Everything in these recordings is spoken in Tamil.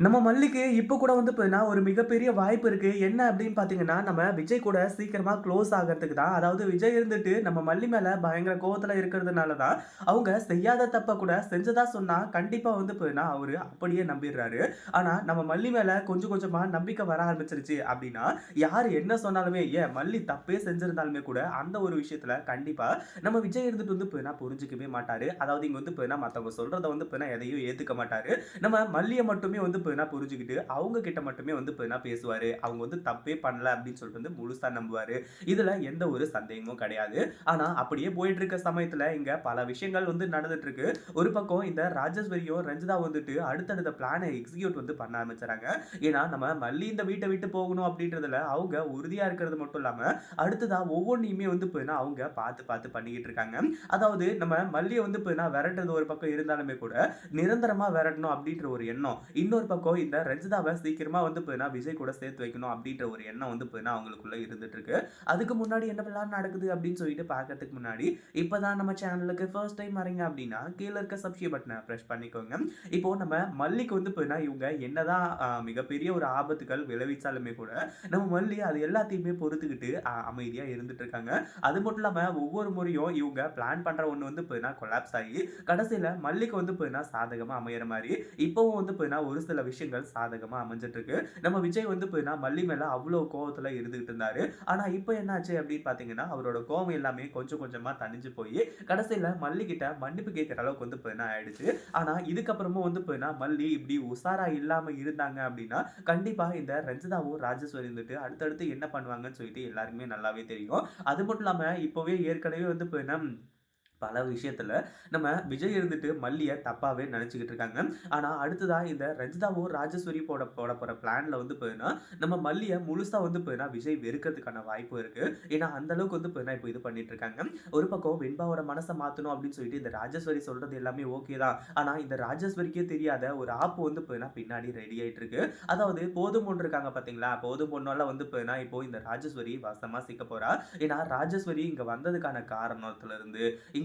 நம்ம மல்லிக்கு இப்போ கூட வந்து பார்த்தீங்கன்னா, ஒரு மிகப்பெரிய வாய்ப்பு இருக்கு. என்ன அப்படின்னு பார்த்தீங்கன்னா, நம்ம விஜய் கூட சீக்கிரமா க்ளோஸ் ஆகிறதுக்கு தான். அதாவது விஜய் இருந்துட்டு நம்ம மல்லி மேல பயங்கர கோபத்தில் இருக்கிறதுனால தான், அவங்க செய்யாத தப்பை கூட செஞ்சதா சொன்னா, கண்டிப்பாக வந்து பார்த்தீங்கன்னா, அவரு அப்படியே நம்பிடுறாரு ஆனால் நம்ம மல்லி மேல கொஞ்சம் கொஞ்சமாக நம்பிக்கை வர ஆரம்பிச்சிருச்சு அப்படின்னா, யார் என்ன சொன்னாலுமே ஏன் மல்லி தப்பே செஞ்சிருந்தாலுமே கூட, அந்த ஒரு விஷயத்துல கண்டிப்பாக நம்ம விஜய் இருந்துட்டு வந்து பார்த்தீங்கன்னா, புரிஞ்சுக்கவே மாட்டாரு. அதாவது இங்கே வந்து பார்த்தீங்கன்னா, மற்றவங்க சொல்கிறத வந்து பார்த்தீங்கன்னா, எதையும் ஏற்றுக்க மாட்டாரு. நம்ம மல்லியை மட்டுமே வந்து பார்த்தீங்கன்னா புரிஞ்சுக்கிட்டு, அவங்க கிட்ட மட்டுமே வந்து பார்த்தீங்கன்னா பேசுவார் அவங்க வந்து தப்பே பண்ணல அப்படின்னு சொல்லிட்டு வந்து முழுசாக நம்புவார் இதில் எந்த ஒரு சந்தேகமும் கிடையாது. ஆனால் அப்படியே போயிட்டு இருக்க சமயத்தில் இங்கே பல விஷயங்கள் வந்து நடந்துட்டு இருக்கு. ஒரு பக்கம் இந்த ராஜேஸ்வரியும், ரஞ்சிதா வந்துட்டு அடுத்தடுத்த பிளானை எக்ஸிக்யூட் வந்து பண்ண ஆரம்பிச்சுறாங்க. ஏன்னா நம்ம மல்லி இந்த வீட்டை விட்டு போகணும் அப்படின்றதுல அவங்க உறுதியாக இருக்கிறது மட்டும் இல்லாமல் அடுத்ததாக ஒவ்வொன்றையுமே வந்து பார்த்தீங்கன்னா அவங்க பார்த்து பார்த்து பண்ணிக்கிட்டு இருக்காங்க. அதாவது நம்ம மல்லியை வந்து பார்த்தீங்கன்னா விரட்டுறது ஒரு பக்கம் இருந்தாலுமே கூட, நிரந்தரமாக விரட்டணும் அப்படின்ற ஒரு எண்ணம். இன்னொரு பக்கம் இந்த ரஞ்சிதாவை சீக்கிரமா வந்து போயினா விஜய் கூட சேர்த்து வைக்கணும் அப்படின்ற ஒரு எண்ணம் வந்து போயினா அவங்களுக்குள்ள இருந்துட்டு இருக்கு. அதுக்கு முன்னாடி என்ன பிளான் நடக்குது அப்படின்னு சொல்லிட்டு பார்க்கறதுக்கு முன்னாடி, இப்பதான் நம்ம சேனலுக்கு ஃபர்ஸ்ட் டைம் வரீங்க அப்படின்னா, கீழே இருக்க சப்ஸ்கிரைப் பட்டனை பிரஸ் பண்ணிக்கோங்க. இப்போ நம்ம மல்லிக்கு வந்து போயினா இவங்க என்னதான் மிகப்பெரிய ஒரு ஆபத்துகள் விளைவிச்சாலுமே கூட, நம்ம மல்லி அது எல்லாத்தையுமே பொறுத்துக்கிட்டு அமைதியாக அமைதியா இருந்துட்டு இருக்காங்க. அது மட்டும் இல்லாம ஒவ்வொரு முறையும் இவங்க பிளான் பண்ற ஒண்ணு வந்து போயினா கொலாப்ஸ் ஆகி, கடைசியில மல்லிக்கு வந்து போயினா சாதகமா அமையற மாதிரி இப்பவும் வந்து போயினா ஒரு சில விஷயங்கள் சாதகமாக அமைஞ்சிட்ருக்கு நம்ம விஜய் வந்து பார்த்தீங்கன்னா மல்லி மேலே அவ்வளோ கோவத்தில் இருந்துகிட்டு இருந்தாரு. ஆனால் இப்போ என்னாச்சு அப்படின்னு பார்த்தீங்கன்னா, அவரோட கோவம் எல்லாமே கொஞ்சம் கொஞ்சமாக தணிஞ்சு போய் கடைசியில் மல்லிக்கிட்ட மன்னிப்பு கேட்குற அளவுக்கு வந்து பார்த்தீங்கன்னா ஆயிடுச்சு. ஆனால் இதுக்கப்புறமும் வந்து பார்த்தீங்கன்னா, மல்லி இப்படி உஷாரா இல்லாமல் இருந்தாங்க அப்படின்னா, கண்டிப்பாக இந்த ரஞ்சிதாவும், ராஜேஸ்வரி வந்துட்டு அடுத்தடுத்து என்ன பண்ணுவாங்கன்னு சொல்லிட்டு எல்லாருக்குமே நல்லாவே தெரியும். அது மட்டும் இல்லாமல் இப்போவே ஏற்கனவே வந்து பார்த்தீங்கன்னா பல விஷயத்துல நம்ம விஜய் இருந்துட்டு மல்லியை தப்பாவே நினச்சிக்கிட்டு இருக்காங்க. ஆனா அடுத்ததா இந்த ரஞ்சிதாவும், ராஜேஸ்வரி போட போட போற பிளான்ல வந்து பார்த்தீங்கன்னா, நம்ம மல்லியை முழுசா வந்து பார்த்தீங்கன்னா விஜய் வெறுக்கிறதுக்கான வாய்ப்பு இருக்கு. ஏன்னா அந்த அளவுக்கு வந்து பார்த்தீங்கன்னா இப்போ இது பண்ணிட்டு இருக்காங்க. ஒரு பக்கம் வெண்பாவோட மனசை மாத்தணும் அப்படின்னு சொல்லிட்டு இந்த ராஜேஸ்வரி சொல்றது எல்லாமே ஓகே தான். ஆனா இந்த ராஜேஸ்வரிக்கே தெரியாத ஒரு ஆப்பு வந்து பார்த்தீங்கன்னா பின்னாடி ரெடி ஆகிட்டு இருக்கு. அதாவது போதும் பொண்ணு இருக்காங்க பார்த்தீங்களா? போதும் பொண்ணால வந்து பார்த்தீங்கன்னா இப்போ இந்த ராஜேஸ்வரி வசமாக சிக்க போகிறா ஏன்னா ராஜேஸ்வரி இங்க வந்ததுக்கான காரணத்துல இருந்து,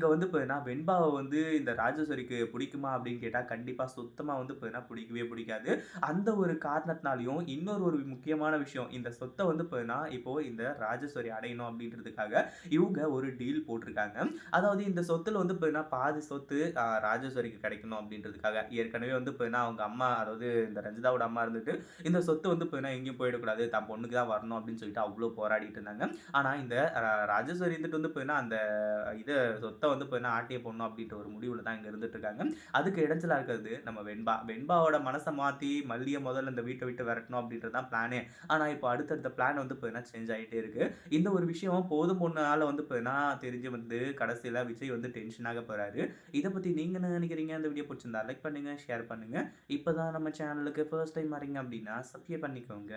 இங்க வந்து பார்த்தீங்கன்னா வெண்பாவை வந்து இந்த ராஜேஸ்வரிக்கு பிடிக்குமா அப்படின்னு கேட்டால் கண்டிப்பாக சுத்தமாக வந்து பார்த்தீங்கன்னா பிடிக்கவே பிடிக்காது. அந்த ஒரு காரணத்தினாலையும் இன்னொரு ஒரு முக்கியமான விஷயம், இந்த சொத்தை வந்து பார்த்தீங்கன்னா இப்போது இந்த ராஜேஸ்வரி அடையணும் அப்படின்றதுக்காக இவங்க ஒரு டீல் போட்டிருக்காங்க. அதாவது இந்த சொத்தில் வந்து பார்த்தீங்கன்னா பாதி சொத்து ராஜேஸ்வரிக்கு கிடைக்கணும் அப்படின்றதுக்காக. ஏற்கனவே வந்து பார்த்தீங்கன்னா அவங்க அம்மா அதாவது இந்த ரஞ்சிதாவோட அம்மா இருந்துட்டு, இந்த சொத்து வந்து பார்த்தீங்கன்னா எங்கேயும் போயிடக்கூடாது. தான் பொண்ணுக்கு தான் வரணும் அப்படின்னு சொல்லிட்டு அவ்வளோ போராடிட்டு இருந்தாங்க. ஆனால் இந்த அ ராஜேஸ்வரி இருந்துட்டு வந்து பார்த்தீங்கன்னா அந்த இதை சொத்தை வந்து இப்போ என்ன ஆட்டிய போடணும் அப்படின்ற ஒரு முடிவில் தான் இங்கே இருந்துட்டு இருக்காங்க. அதுக்கு இடைஞ்சலாக இருக்கிறது நம்ம வெண்பா. வெண்பாவோட மனசை மாற்றி மல்லிய முதல்ல இந்த வீட்டை விட்டு விரட்டணும் அப்படின்றது தான் பிளானே. ஆனால் இப்போ அடுத்தடுத்த பிளான் வந்து இப்போ என்ன சேஞ்ச் ஆகிட்டே இருக்கு. இந்த ஒரு விஷயம் போதும் பொண்ணால் வந்து இப்போ என்ன தெரிஞ்சு வந்து கடைசியில விஜய் வந்து டென்ஷனாக போகிறாரு இதை பற்றி நீங்கள் என்ன நினைக்கிறீங்க? அந்த வீடியோ பிடிச்சிருந்தா லைக் பண்ணுங்கள் ஷேர் பண்ணுங்கள் இப்போ தான் நம்ம சேனலுக்கு ஃபர்ஸ்ட் டைம் வரீங்க அப்படின்னா சப்ஸ்கிரைப் பண்ணிக்கோங்க.